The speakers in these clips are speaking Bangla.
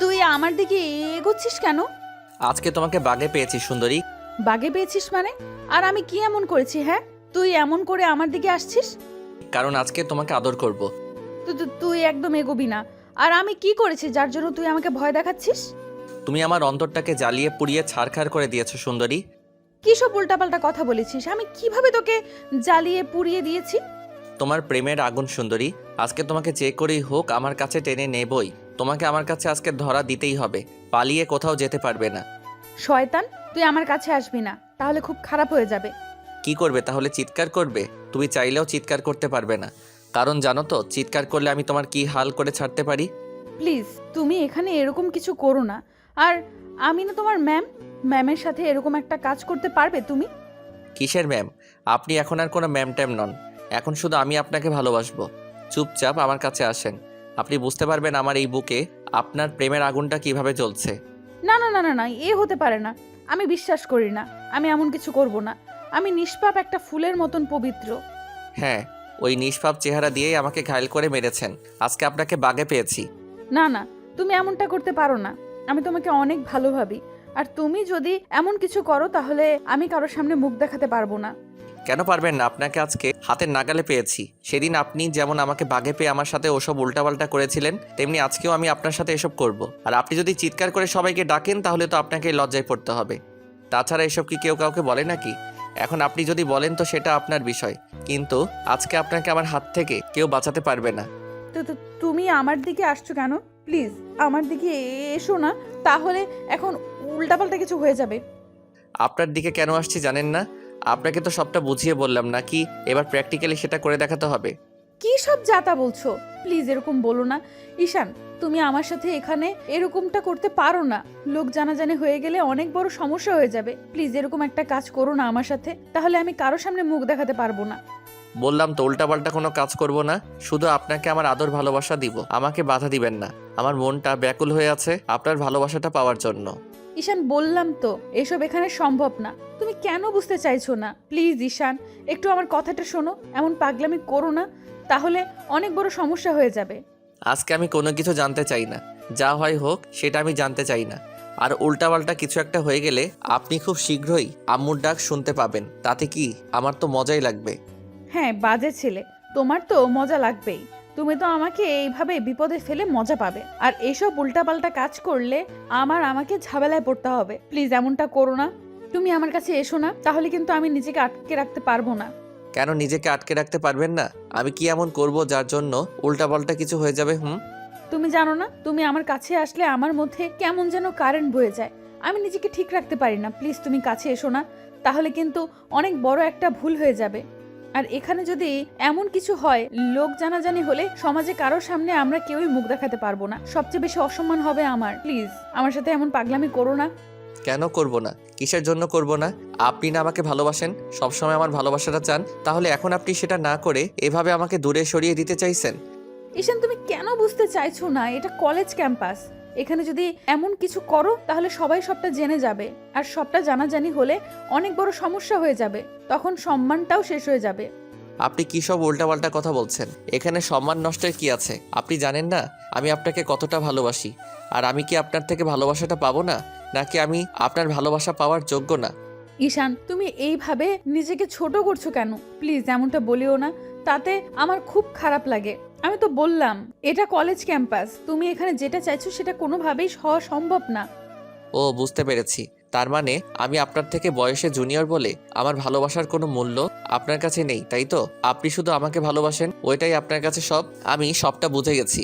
তুই আমার দিকে এগোচ্ছিস কেন? আজকে তোমাকে বাগে পেয়েছি সুন্দরী। বাগে পেয়েছিস মানে? আর আমি কি এমন করেছি হ্যাঁ? তুই এমন করে আমার দিকে আসছিস? কারণ আজকে তোমাকে আদর করব। তুই একদম এগোবি না। আর আমি কি করেছি যার জন্য তুই আমাকে ভয় দেখাচ্ছিস? তুমি আমার অন্তরটাকে জ্বালিয়ে পুড়িয়ে ছাড়খাড় করে দিয়েছ সুন্দরী। কি সব উল্টাপাল্টা কথা বলেছিস? আমি কীভাবে তোকে জ্বালিয়ে পুড়িয়ে দিয়েছি? তোমার প্রেমের আগুন সুন্দরী। আজকে তোমাকে যে করেই হোক আমার কাছে টেনে নেবই। তোমাকে আমার কাছে আজকে ধরা দিতেই হবে। পালিয়ে কোথাও যেতে পারবে না। শয়তান তুই আমার কাছে আসবি না। তাহলে খুব খারাপ হয়ে যাবে। কি করবে? তাহলে চিৎকার করবে? তুমি চাইলেও চিৎকার করতে পারবে না। কারণ জানো তো চিৎকার করলে আমি তোমার কি হাল করে ছাড়তে পারি? প্লিজ তুমি এখানে এরকম কিছু করো না। আর আমি না তোমার ম্যাম। ম্যামের সাথে এরকম একটা কাজ করতে পারবে তুমি? কিসের ম্যাম? আপনি এখন আর কোনো ম্যাম ট্যাম নন। এখন শুধু আমি আপনাকে ভালোবাসবো। চুপচাপ আমার কাছে আসেন। আপনি বুঝতে পারবেন আমার এই বুকে আপনার প্রেমের আগুনটা কীভাবে জ্বলছে। না না না না না এ হতে পারে না। আমি বিশ্বাস করি না। আমি এমন কিছু করব না। আমি নিষ্পাপ একটা ফুলের মতন পবিত্র। হ্যাঁ ওই নিষ্পাপ চেহারা দিয়েই আমাকে ঘায়ল করে মেরেছেন। আজকে আপনাকে বাগে পেয়েছি। না না তুমি এমনটা করতে পারো না। আমি তোমাকে অনেক ভালো ভাবি। আর তুমি যদি এমন কিছু করো তাহলে আমি কারোর সামনে মুখ দেখাতে পারব না। কেন পারবেন না? আপনাকে আজকে হাতের নাগালে পেয়েছি। সেদিন আপনি যেমন আমাকে বাগে পেয়ে আমার সাথে ওসব উল্টাপাল্টা করেছিলেন তেমনি আজকেও আমি আপনার সাথে এসব করব। আর আপনি যদি চিৎকার করে সবাইকে ডাকেন তাহলে তো আপনাকে লজ্জায় পড়তে হবে। তাছাড়া এসব কি কেউ কাউকে বলে নাকি? এখন আপনি যদি বলেন তো সেটা আপনার বিষয়। কিন্তু আজকে আপনাকে আমার হাত থেকে কেউ বাঁচাতে পারবে না। তো তো তুমি আমার দিকে আসছো কেন? প্লিজ আমার দিকে এসো না। তাহলে এখন উল্টাপাল্টা কিছু হয়ে যাবে। আপনার দিকে কেন আসছি জানেন না? আপনাকে তো সবটা বুঝিয়ে বললাম নাকি এবার প্র্যাকটিক্যালি সেটা করে দেখাতে হবে। কি সব যাতা বলছো? প্লিজ এরকম বলো না। ঈশান তুমি আমার সাথে এখানে এরকমটা করতে পারো না। লোক জানাজানি হয়ে গেলে অনেক বড় সমস্যা হয়ে যাবে। প্লিজ এরকম একটা কাজ করো না আমার সাথে তাহলে আমি কারও সামনে মুখ দেখাতে পারব না। বললাম তো উল্টাপাল্টা কোনো কাজ করব না শুধু আপনাকে আমার আদর ভালোবাসা দিব। আমাকে বাধা দিবেন না। আমার মনটা ব্যাকুল হয়ে আছে আপনার ভালোবাসাটা পাওয়ার জন্য। ঈশান বললাম তো এসব এখানে সম্ভব না। তুমি কেন বুঝতে চাইছো না? প্লিজ ঈশান একটু আমার কথাটা শোনো এমন পাগলামি করো না তাহলে অনেক বড় সমস্যা হয়ে যাবে। আজকে আমি কোনো কিছু জানতে চাই না। যা হয় হোক সেটা আমি জানতে চাই না। আর উল্টাপাল্টা কিছু একটা হয়ে গেলে আপনি খুব শীঘ্রই আম্মুর ডাক শুনতে পাবেন। তাতে কি আমার তো মজাই লাগবে। হ্যাঁ বাজে ছেলে। তোমার তো মজা লাগবেই। তুমি তো আমাকে এইভাবে বিপদে ফেলে মজা পাবে। আর এইসব উল্টাপাল্টা কাজ করলে আমার আমাকে ঝামেলায় পড়তে হবে। প্লিজ এমনটা করো না। তুমি আমার কাছে এসো না তাহলে কিন্তু আমি নিজেকে আটকে রাখতে পারব না। কেন নিজেকে আটকে রাখতে পারবেন না? আমি কি এমন করব যার জন্য উল্টাপাল্টা কিছু হয়ে যাবে হুম? তুমি জানো না তুমি আমার কাছে আসলে আমার মধ্যে কেমন যেন কারেন্ট বয়ে যায়। আমি নিজেকে ঠিক রাখতে পারি না। প্লিজ তুমি কাছে এসো না তাহলে কিন্তু অনেক বড় একটা ভুল হয়ে যাবে। আর এখানে যদি এমন কিছু হয় লোক জানাজানি হলে সমাজে কারোর সামনে আমরা কেউই মুখ দেখাতে পারব না। সবচেয়ে বেশি অসম্মান হবে আমার। প্লিজ আমার সাথে এমন পাগলামি করো না। কেন করব না? কিসের জন্য করব না? আপনি না আমাকে ভালোবাসেন সবসময় আমার ভালোবাসাটা চান তাহলে এখন আপনি সেটা না করে এভাবে আমাকে দূরে সরিয়ে দিতে চাইছেন? ঈশান তুমি কেন বুঝতে চাইছো না? এটা কলেজ ক্যাম্পাস এখানে যদি এমন কিছু করো তাহলে সবাই সবটা জেনে যাবে। আর সবটা জানাজানি হলে অনেক বড় সমস্যা হয়ে যাবে। তখন সম্মানটাও শেষ হয়ে যাবে। আপনি কি সব উল্টাপাল্টা কথা বলছেন? এখানে সম্মান নষ্টের কি আছে? আপনি জানেন না? আমি আপনাকে কতটা ভালোবাসি। আর আমি কি আপনার থেকে ভালোবাসাটা পাবো না? নাকি আমি আপনার ভালোবাসা পাওয়ার যোগ্য না? ঈশান তুমি এইভাবে নিজেকে ছোট করছ কেন? প্লিজ এমনটা বলিও না। তাতে আমার খুব খারাপ লাগে। আমি তো বললাম এটা কলেজ ক্যাম্পাস তুমি এখানে যেটা চাইছো সেটা কোনোভাবেই হওয়া সম্ভব না। ও বুঝতে পেরেছি। তার মানে আমি আপনার থেকে বয়সে জুনিয়র বলে আমার ভালোবাসার কোনো মূল্য আপনার কাছে নেই তাই তো? আপনি শুধু আমাকে ভালোবাসেন ওইটাই আপনার কাছে সব। আমি সবটা বুঝে গেছি।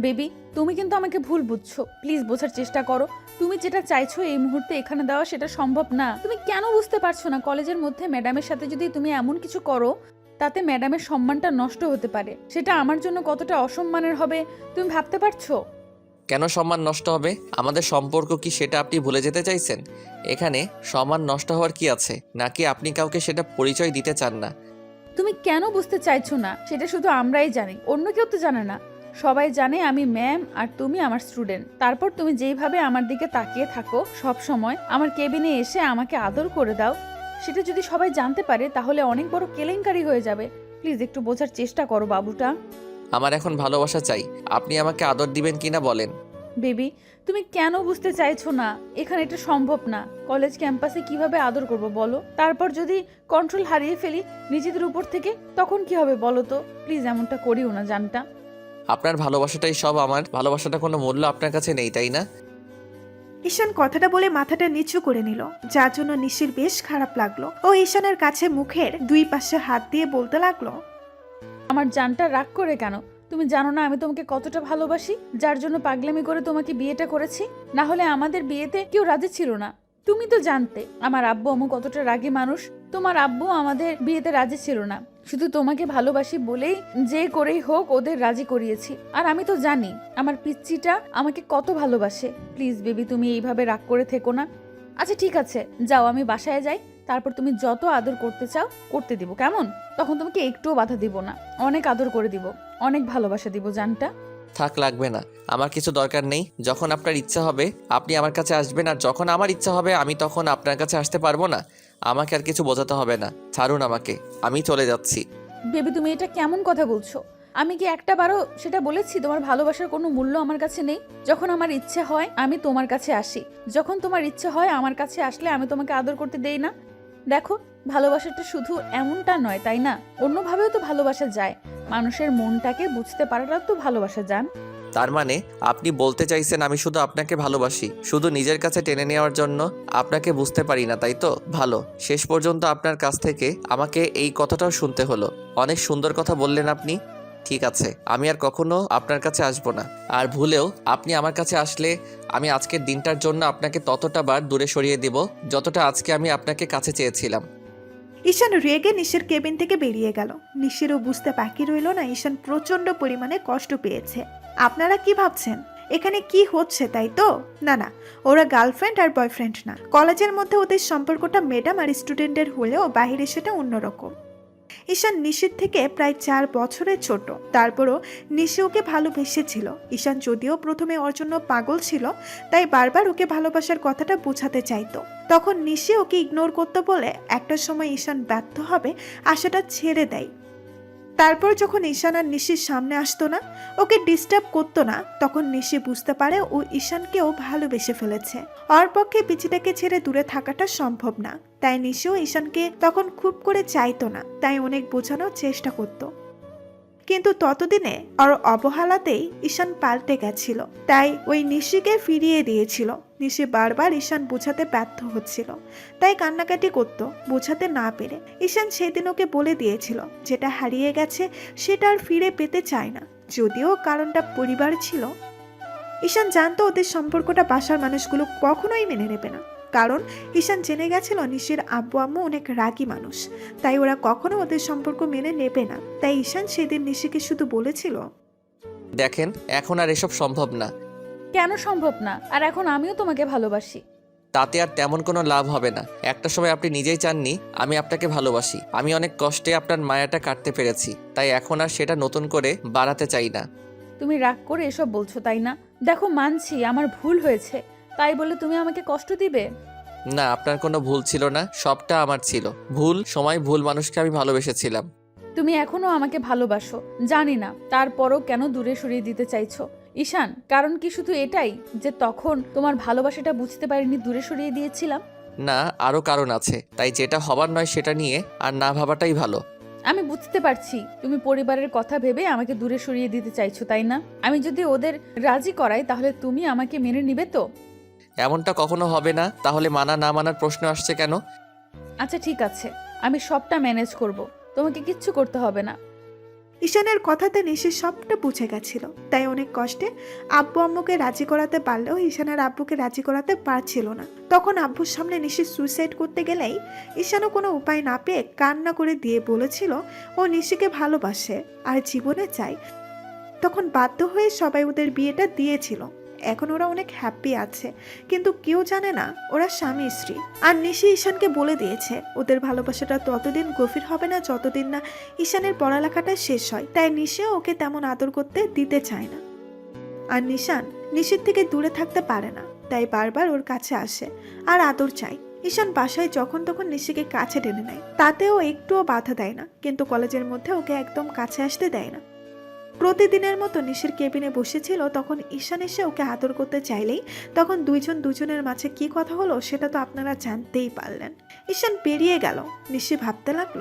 বেবি তুমি কিন্তু আমাকে ভুল বুঝছ। প্লিজ বোঝার চেষ্টা করো। তুমি যেটা চাইছো এই মুহূর্তে এখানে দেওয়া সেটা সম্ভব না। তুমি কেন বুঝতে পারছ না কলেজের মধ্যে ম্যাডামের সাথে যদি তুমি এমন কিছু করো? তাতে ম্যাডামের সম্মানটা নষ্ট হতে পারে। সেটা আমার জন্য কতটা অসম্মানের হবে তুমি ভাবতে পারছ? কেন সম্মান নষ্ট হবে? আমাদের সম্পর্ক কি সেটা আপনি ভুলে যেতে চাইছেন? এখানে সম্মান নষ্ট হওয়ার কি আছে? নাকি আপনি কাউকে সেটা পরিচয় দিতে চান না? তুমি কেন বুঝতে চাইছো না? সেটা শুধু আমরাই জানি অন্য কেউ তো জানে না। সবাই জানে আমি ম্যাম আর তুমি আমার স্টুডেন্ট। তারপর তুমি যেইভাবে আমার দিকে তাকিয়ে থাকো সব সময় আমার কেবিনে এসে আমাকে আদর করে দাও। সেটা যদি সবাই জানতে পারে তাহলে অনেক বড় কেলেঙ্কারি হয়ে যাবে। প্লিজ একটু বোঝার চেষ্টা করো বাবুটা। আমার এখন ভালোবাসা চাই। আপনি আমাকে আদর দিবেন কিনা বলেন। বেবি তুমি কেন বুঝতে চাইছো না? এখানে এটা সম্ভব না। কলেজ ক্যাম্পাসে কীভাবে আদর করব বলো? তারপর যদি কন্ট্রোল হারিয়ে ফেলি নিজেদের উপর থেকে তখন কি হবে বলো তো? প্লিজ এমনটা করিও না জানটা। আপনার ভালোবাসাটাই সব আমার। ভালোবাসাটা কোনো মূল্য আপনার কাছে নেই তাই না? ঈশান কথাটা বলে মাথাটা নিচু করে নিল, যার জন্য নিশির বেশ খারাপ লাগল। ও ঈশানের কাছে মুখের দুই পাশে হাত দিয়ে বলতে লাগল, আমার জানটা রাগ করে কেন? তুমি জানো না আমি তোমাকে কতটা ভালোবাসি? যার জন্য পাগলামি করে তোমাকে বিয়েটা করেছি? না হলে আমাদের বিয়েতে কেউ রাজি ছিল না। তুমি তো জানতে, আমার আব্বু আম্মু কতটা রাগী মানুষ। তোমার আব্বু আমাদের বিয়েতে রাজি ছিল না। শুধু তোমাকে ভালোবাসি বলেই যে করেই হোক ওদের রাজি করিয়েছি। আর আমি তো জানি, আমার পিচ্চিটা আমাকে কত ভালোবাসে। প্লিজ বেবি, তুমি এইভাবে রাগ করে থেকো না। আচ্ছা ঠিক আছে, যাও, আমি বাসায় যাই। তারপর তুমি যত আদর করতে চাও, করতে দিব। কেমন? তখন তোমাকে একটুও বাধা দিব না। অনেক আদর করে দিব। অনেক ভালোবাসা দিব জানটা। থাক, লাগবে না। আমার কিছু দরকার নেই। যখন আপনার ইচ্ছা হবে, আপনি আমার কাছে আসবেন, আর যখন আমার ইচ্ছা হবে, আমি তখন আপনার কাছে আসতে পারব না। আমাকে আর কিছু বোঝাতে হবে না। ছাড়ুন আমাকে। আমি চলে যাচ্ছি। বেবি, তুমি এটা কেমন কথা বলছো? আমি কি একটা বারও সেটা বলেছি? তোমার ভালোবাসার কোনো মূল্য আমার কাছে নেই? যখন আমার ইচ্ছে হয়, আমি তোমার কাছে আসি। যখন তোমার ইচ্ছে হয়, আমার কাছে আসলে আমি তোমাকে আদর করতে দেই না। দেখো, ভালোবাসাটা শুধু এমনটা নয়, তাই না? অন্যভাবেও তো ভালোবাসা যায়। মানুষের মনটাকে বুঝতে পারাটা তো ভালোবাসা যান তার মানে আপনি বলতে চাইছেন আমি শুধু আপনাকে ভালোবাসি, শুধু নিজের কাছে টেনে নেওয়ার জন্য আপনাকে বুঝতে পারি না, তাই তো? ভালো। শেষ পর্যন্ত আপনার কাছ থেকে আমাকে এই কথাটাও শুনতে হলো। অনেক সুন্দর কথা বললেন আপনি। ঠিক আছে, আমি আর কখনো আপনার কাছে আসব না। আর ভুলেও আপনি আমার কাছে আসলে আমি আজকের দিনটার জন্য আপনাকে ততটা বার দূরে সরিয়ে দিব, যতটা আজকে আমি আপনাকে কাছে চেয়েছিলাম। ঈশান রেগে নিশির কেবিন থেকে বেরিয়ে গেল। নিশিরও বুঝতে বাকি রইল না ঈশান প্রচণ্ড পরিমাণে কষ্ট পেয়েছে। আপনারা কি ভাবছেন? এখানে কি হচ্ছে তাই তো? না না, ওরা গার্লফ্রেন্ড আর বয়ফ্রেন্ড না। কলেজের মধ্যে ওদের সম্পর্কটা ম্যাডাম আর স্টুডেন্টের হলেও বাহিরে সেটা অন্যরকম। ঈশান নিশির থেকে প্রায় চার বছরের ছোট। তারপরও নিশি ওকে ভালোবেসেছিল। ঈশান যদিও প্রথমে ওর জন্য পাগল ছিল, তাই বারবার ওকে ভালোবাসার কথাটা বোঝাতে চাইতো। তখন নিশি ওকে ইগনোর করতে বলে একটা সময় ঈশান ব্যর্থ হবে আশাটা ছেড়ে দেয়। তারপর যখন ঈশান আর নিশির সামনে আসতো না, ওকে ডিস্টার্ব করতো না, তখন নিশি বুঝতে পারে ও ঈশানকেও ভালোবেসে ফেলেছে। ওর পক্ষে পিচিটাকে ছেড়ে দূরে থাকাটা সম্ভব না। তাই নিশিও ঈশানকে তখন খুব করে চাইতো না, তাই অনেক বোঝানোর চেষ্টা করতো। কিন্তু ততদিনে ওর অবহেলাতেই ঈশান পাল্টে গেছিল। তাই ওই নিশিকে ফিরিয়ে দিয়েছিল। নিশি বারবার ঈশান বোঝাতে ব্যর্থ হচ্ছিল। তাই কান্নাকাটি করত, বোঝাতে না পেরে। ঈশান সেদিন ওকে বলে দিয়েছিল, যেটা হারিয়ে গেছে সেটা আর ফিরে পেতে চায় না। যদিও কারণটা পরিবার ছিল। ঈশান জানতো ওদের সম্পর্কটা বাসার মানুষগুলো কখনোই মেনে নেবে না। কারণ ঈশান জেনে গেছিল নিশির আব্বু আম্মু অনেক রাগী মানুষ। তাই ওরা কখনো ওদের সম্পর্ক মেনে নেবে না। তাই ঈশান সেদিন নিশিকে শুধু বলেছিল দেখেন এখন আর এসব সম্ভব না। কেন সম্ভব না? আর এখন আমিও তোমাকে ভালোবাসি। তাতে আর তেমন কোনো লাভ হবে না। একটা সময় আপনি নিজেই চাননি আমি আপনাকে ভালোবাসি। আমি অনেক কষ্টে আপনার মায়াটা কাটতে পেরেছি। তাই এখন আর সেটা নতুন করে বাড়াতে চাই না। তুমি রাগ করে এসব বলছো তাই না? দেখো মানছি আমার ভুল হয়েছে। তাই বলে তুমি আমাকে কষ্ট দিবে? না আপনার কোনো ভুল ছিল না সবটা আমার ছিল। ভুল সময় ভুল মানুষকে আমি ভালোবেসেছিলাম। তুমি এখনও আমাকে ভালোবাসো জানি না তারপরও কেন দূরে সরিয়ে দিতে চাইছো। ঈশান কারণ কি শুধু এটাই যে তখন তোমার ভালোবাসাটা বুঝতে পারিনি দূরে সরিয়ে দিয়েছিলাম? না আরও কারণ আছে তাই যেটা হবার নয় সেটা নিয়ে আর না ভাবাটাই ভালো। আমি বুঝতে পারছি তুমি পরিবারের কথা ভেবে আমাকে দূরে সরিয়ে দিতে চাইছো তাই না? আমি যদি ওদের রাজি করাই তাহলে তুমি আমাকে মেনে নিবে তো? এমনটা কখনো হবে না তাহলে মানা না মানার প্রশ্ন আসছে কেন? আচ্ছা ঠিক আছে। আমি সবটা ম্যানেজ করব। তোমাকে কিচ্ছু করতে হবে না। ঈশানের কথাতে নিশি সবটা বুঝে গেছিল। তাই অনেক কষ্টে আব্বু আম্মুকে রাজি করাতে পারলেও ঈশানের আব্বুকে রাজি করাতে পারছিল না। তখন আব্বুর সামনে নিশি সুইসাইড করতে গেলেই ঈশানও কোনো উপায় না পেয়ে কান্না করে দিয়ে বলেছিল ও নিশিকে ভালোবাসে আর জীবনে চায়। তখন বাধ্য হয়ে সবাই ওদের বিয়েটা দিয়েছিল। এখন ওরা অনেক হ্যাপি আছে। কিন্তু কেউ জানে না, ওরা স্বামী, স্ত্রী। আর নিশি ঈশানকে বলে দিয়েছে, ওদের ভালোবাসাটা ততদিন গভীর হবে না যতদিন না ঈশানের পড়ালেখাটা শেষ হয়। তাই নিশা ওকে তেমন আদর করতে দিতে চায় না। আর নিশান নিশির থেকে দূরে থাকতে পারে না, তাই বারবার ওর কাছে আসে আর আদর চাই ঈশান বাসায় যখন তখন নিশিকে কাছে টেনে নেয়, তাতেও একটুও বাধা দেয় না, কিন্তু কলেজের মধ্যে ওকে একদম কাছে আসতে দেয় না। প্রতিদিনের মতো নিশির কেবিনে বসেছিল তখন ঈশান এসে ওকে আদর করতে চাইলেই তখন দুইজন দুজনের মাঝে কি কথা হলো সেটা তো আপনারা জানতেই পারলেন। ঈশান বেরিয়ে গেল নিশি ভাবতে লাগল।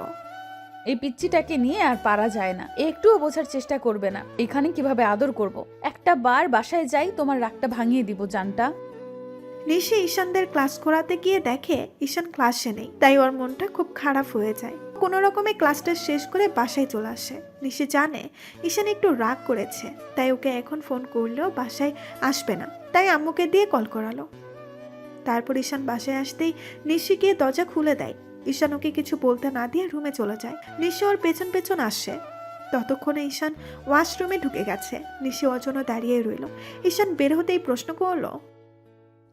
এই পিচ্চিটাকে নিয়ে আর পারা যায় না একটুও বোঝার চেষ্টা করবে না এখানে কীভাবে আদর করব। একটা বার বাসায় যাই তোমার রাগটা ভাঙিয়ে দিব জানটা। নিশি ঈশানদের ক্লাস করাতে গিয়ে দেখে ঈশান ক্লাসে নেই তাই ওর মনটা খুব খারাপ হয়ে যায়। কোনো রকমে ক্লাসটা শেষ করে বাসায় চলে আসে। নিশি জানে ঈশান একটু রাগ করেছে তাই ওকে এখন ফোন করলেও বাসায় আসবে না। তাই আম্মুকে দিয়ে কল করালো। তারপর ঈশান বাসায় আসতেই নিশি গিয়ে দরজা খুলে দেয়। ঈশান ওকে কিছু বলতে না দিয়ে রুমে চলে যায়। নিশি ওর পেছন পেছন আসে। ততক্ষণে ঈশান ওয়াশরুমে ঢুকে গেছে। নিশি জন্য দাঁড়িয়ে রইল। ঈশান বের হতেই প্রশ্ন করল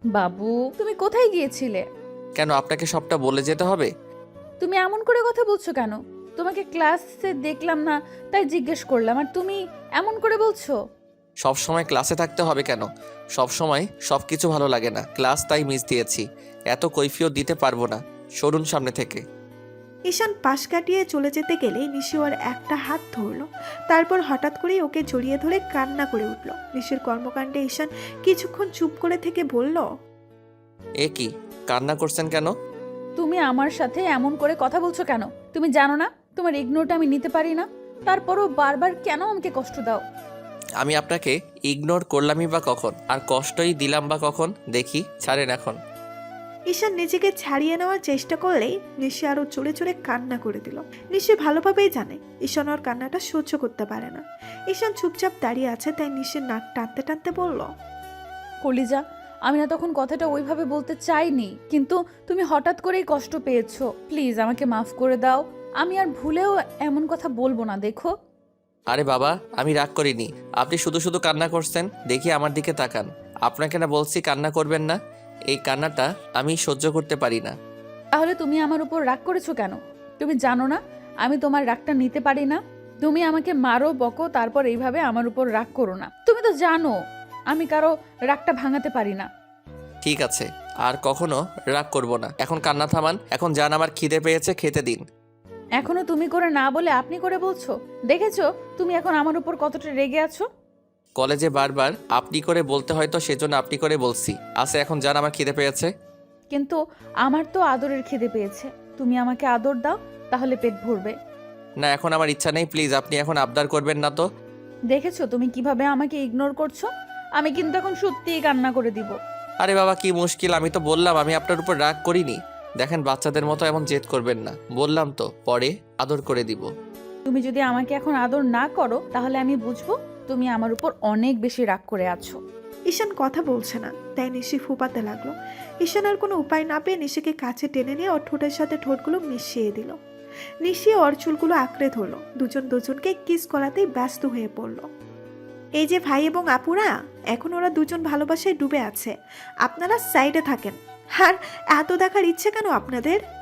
বাবু তুমি কোথায় গিয়েছিলে? কেন আপনাকে সবটা বলে যেতে হবে? তুমি এমন করে কথা বলছো কেন? তোমাকে ক্লাসে দেখলাম না তাই জিজ্ঞেস করলাম। আর তুমি এমন করে বলছো? সব সময় ক্লাসে থাকতে হবে কেন? সব সময় সব কিছু ভালো লাগে না। ক্লাস তাই মিস দিয়েছি। এত কৈফিয়ত দিতে পারব না। সরুন সামনে থেকে। ঈশান পাশ কাটিয়ে চলে যেতে গেলেই নিশি ওর একটা হাত ধরলো। তারপর হঠাৎ করেই ওকে জড়িয়ে ধরে কান্না করে উঠল। নিশির কর্মকাণ্ডে ঈশান কিছুক্ষণ চুপ করে থেকে বলল এ কি? কান্না করছেন কেন? তুমি আমার সাথে এমন করে কথা বলছো কেন? তুমি জানো না? তোমার ইগনোরটা আমি নিতে পারি না? তারপরও বারবার কেন আমাকে কষ্ট দাও? আমি আপনাকে ইগনোর করলামই বা কখন? আর কষ্টই দিলাম বা কখন? দেখি ছাড়েন এখন। ঈশান নিজেকে ছাড়িয়ে নেওয়ার চেষ্টা করলেই নিশি আরও চড়ে চড়ে কান্না করে দিল। নিশি ভালোভাবেই জানে ঈশান ওর কান্নাটা সহ্য করতে পারে না। ঈশান চুপচাপ দাঁড়িয়ে আছে তাই নিশির নাক টানতে টানতে বলল কলিজা আমি না তখন কথাটা ওইভাবে বলতে চাইনি কিন্তু তুমি হঠাৎ করেই কষ্ট পেয়েছ। প্লিজ আমাকে মাফ করে দাও। আমি আর ভুলেও এমন কথা বলব না দেখো। আরে বাবা আমি রাগ করিনি। আপনি শুধু শুধু কান্না করছেন দেখি আমার দিকে তাকান। আপনাকে না বলছি কান্না করবেন না। এই কান্নাটা আমি সহ্য করতে পারি না। তাহলে তুমি আমার উপর রাগ করেছ কেন? তুমি জানো না আমি তোমার রাগটা নিতে পারি না। তুমি আমাকে মারো বকো তারপর এইভাবে আমার উপর রাগ করো না। তুমি তো জানো। আমি কারও রাগটা ভাঙাতে পারি না। ঠিক আছে আর কখনো রাগ করব না। এখন কান্না থামান এখন যান আমার খিদে পেয়েছে খেতে দিন। এখনও তুমি করে না বলে আপনি করে বলছো? দেখেছ তুমি এখন আমার উপর কতটা রেগে আছো? কলেজে বারবার আপনি করে বলতে হয়তো সেজন্য আপনি করে বলছি। আছে এখন যান আমার খিদে পেয়েছে। কিন্তু আমার তো আদরের খিদে পেয়েছে। তুমি আমাকে আদর দাও তাহলে পেট ভরবে। না এখন আমার ইচ্ছা নেই প্লিজ আপনি এখন আবদার করবেন না তো। দেখেছ তুমি কীভাবে আমাকে ইগনোর করছ? আমি কিন্তু এখন সত্যিই কান্না করে দিব। আরে বাবা কি মুশকিল আমি তো বললাম আমি আপনার উপর রাগ করিনি। দেখেন বাচ্চাদের মতো এমন জেদ করবেন না। বললাম তো পরে আদর করে দিব। তুমি যদি আমাকে এখন আদর না করো তাহলে আমি বুঝব তুমি আমার উপর অনেক বেশি রাগ করে আছো। ঈশান কথা বলছে না তাই নিশি ফুপাতে লাগল। ঈশান আর কোনো উপায় না পেয়ে নিশিকে কাছে টেনে নিয়ে ওর ঠোঁটের সাথে ঠোঁটগুলো মিশিয়ে দিল। নিশি ওর চুলগুলো আঁকড়ে ধরলো। দুজন দুজনকে কিস করাতেই ব্যস্ত হয়ে পড়ল। এই যে ভাই এবং আপুরা, এখন ওরা দুজন ভালোবাসায় ডুবে আছে। আপনারা সাইডে থাকেন। আর এত দেখার ইচ্ছে কেন আপনাদের?